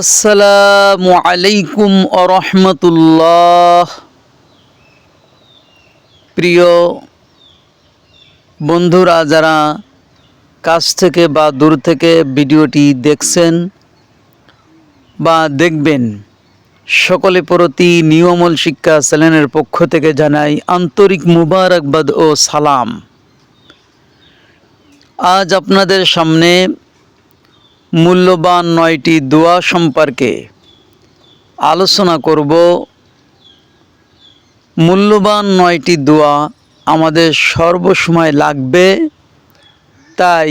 আসসালামু আলাইকুম আরহামতুল্লাহ প্রিয় বন্ধুরা, যারা কাছ থেকে বা দূর থেকে ভিডিওটি দেখছেন বা দেখবেন, সকলে প্রতি নিয়মল শিক্ষা চ্যানেলের পক্ষ থেকে জানাই আন্তরিক মুবারকবাদ ও সালাম। আজ আপনাদের সামনে মূল্যবান নয়টি দোয়া সম্পর্কে আলোচনা করব। মূল্যবান নয়টি দোয়া আমাদের সর্বসময় লাগবে। তাই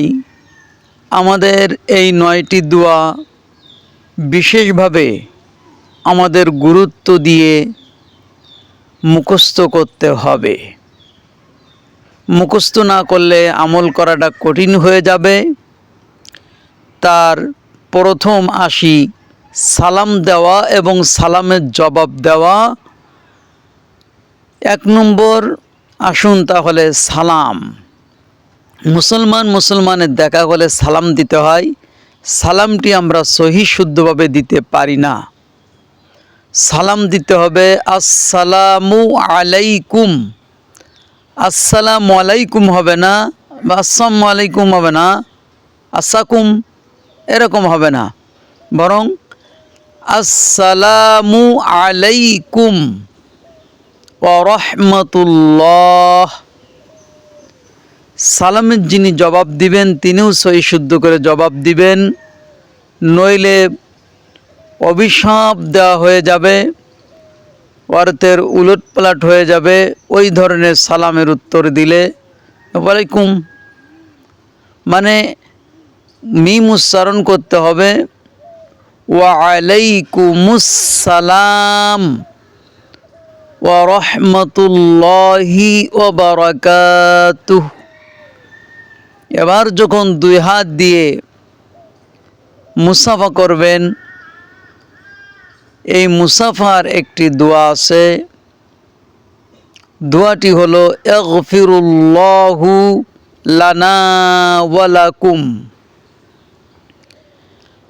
আমাদের এই নয়টি দোয়া বিশেষভাবে আমাদের গুরুত্ব দিয়ে মুখস্থ করতে হবে। মুখস্থ না করলে আমল করাটা কঠিন হয়ে যাবে। তার প্রথম আসি, সালাম দেওয়া এবং সালামের জবাব দেওয়া। এক নম্বর, আসুন তাহলে সালাম। মুসলমান মুসলমানের দেখা হলে সালাম দিতে হয়। সালামটি আমরা সহি শুদ্ধভাবে দিতে পারি না। সালাম দিতে হবে, আসসালামু আলাইকুম। আসসালামু আলাইকুম হবে না বা আসসালামু আলাইকুম হবে না। আসাকুম। এরকম হবে না। বরং, আসসালামু আলাইকুম রহমতুল্লাহ। সালামের যিনি জবাব দিবেন, তিনিও সহি শুদ্ধ করে জবাব দিবেন। নইলে অভিশাপ দেওয়া হয়ে যাবে, অর্থের উলটপালট হয়ে যাবে, ওই ধরনের সালামের উত্তর দিলে। ওয়ালাইকুম। মানে মিম উচ্চারণ করতে হবে। ওয়ালাইকুমুসালাম ওয়া রহমতুল্লাহি ও বারাকাতুহ। এবার যখন দুই হাত দিয়ে মুসাফা করবেন, এই মুসাফার একটি দোয়া আছে। দোয়াটি হলো এগফিরুল্লাহু লানা ওয়ালাকুম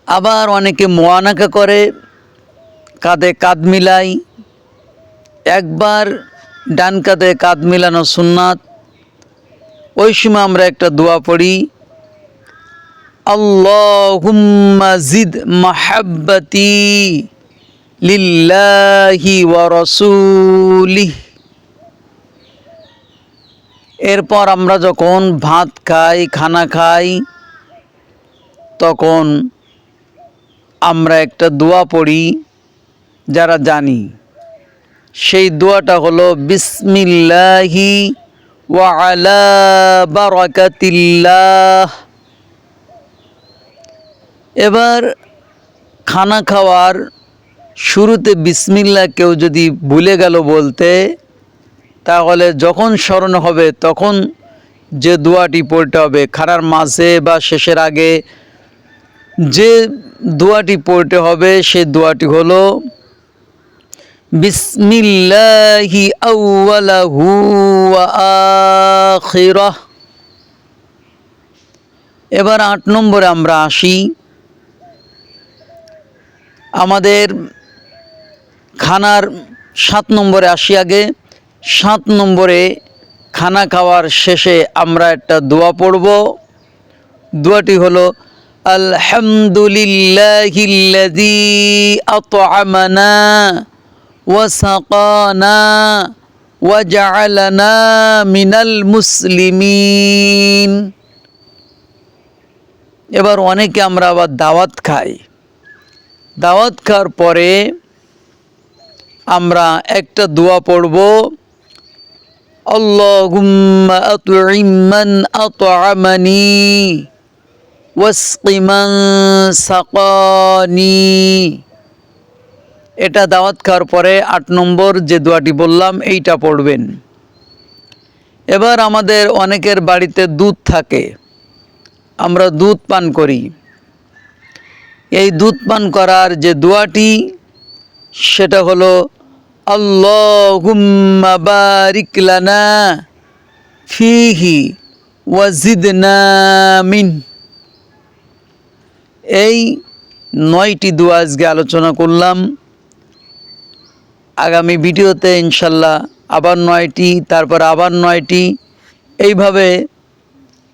আবার অনেকে মোয়ানাকা করে, কাঁধে কাঁধ মিলাই, একবার ডান কাঁধে কাঁধ মিলানো সুন্নাত। ওই সময় আমরা একটা দোয়া পড়ি, আল্লাহুম্মা মাহাব্বতি লিল্লাহি ওয়া রাসূলিহ। এরপর আমরা যখন ভাত খাই, খানা খাই, তখন আমরা একটা দোয়া পড়ি যারা জানি। সেই দোয়াটা হলো, বিসমিল্লাহি ওয়া আলা বারাকাতিল্লাহ। এবার খানা খাওয়ার শুরুতে বিসমিল্লা কেউ যদি ভুলে গেল বলতে, তাহলে যখন স্মরণ হবে তখন যে দোয়াটি পড়তে হবে, খানার মাঝে বা শেষের আগে যে দোয়াটি পড়তে হবে, সে দোয়াটি হলো, বিসমিল্লাহি আউয়ালাহু আখিরাহ। এবার আট নম্বরে আমরা আসি। আমাদের খানার সাত নম্বরে আসি আগে। সাত নম্বরে খানা খাওয়ার শেষে আমরা একটা দোয়া পড়ব। দোয়াটি হলো আলহামদুলিল্লাহিল্লাযী আত'আমানা ওয়া সাকানা ওয়া জা'আলানা মিনাল মুসলিমিন। এবার অনেকে আমরা আবার দাওয়াত খাই। দাওয়াত খাওয়ার পরে আমরা একটা দোয়া পড়ব, আল্লাহুম্মা আত'ইম মান আত'আমানি। ওয়াসকি মান সাকানি। এটা দাওয়াত খাওয়ার পরে আট নম্বর যে দোয়াটি বললাম, এইটা পড়বেন। এবার আমাদের অনেকের বাড়িতে দুধ থাকে। আমরা দুধ পান করি। এই দুধ পান করার যে দোয়াটি, সেটা হলো, আল্লাহুম্মা বারিক লানা ফিহি ওয়াজিদনা মিন। এই নয়টি দোয়া আজকে আলোচনা করলাম। আগামী ভিডিওতে ইনশাল্লাহ আবার নয়টি, তারপর আবার নয়টি। এইভাবে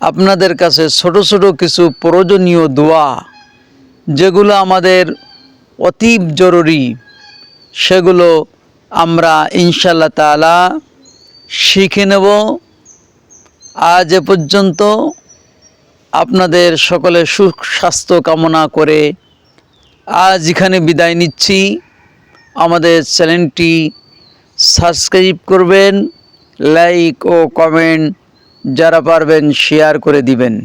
আপনাদের কাছে ছোট ছোট কিছু প্রয়োজনীয় দোয়া, যেগুলো আমাদের অতীব জরুরি, সেগুলো আমরা ইনশাল্লাহ তালা শিখে নেব। আজ এ পর্যন্ত আপনাদের সকলে সুখ, স্বাস্থ্য কামনা করে আজ এখানে বিদায় নিচ্ছি। আমাদের চ্যানেলটি সাবস্ক্রাইব করবেন, লাইক ও কমেন্ট যারা পারবেন শেয়ার করে দিবেন।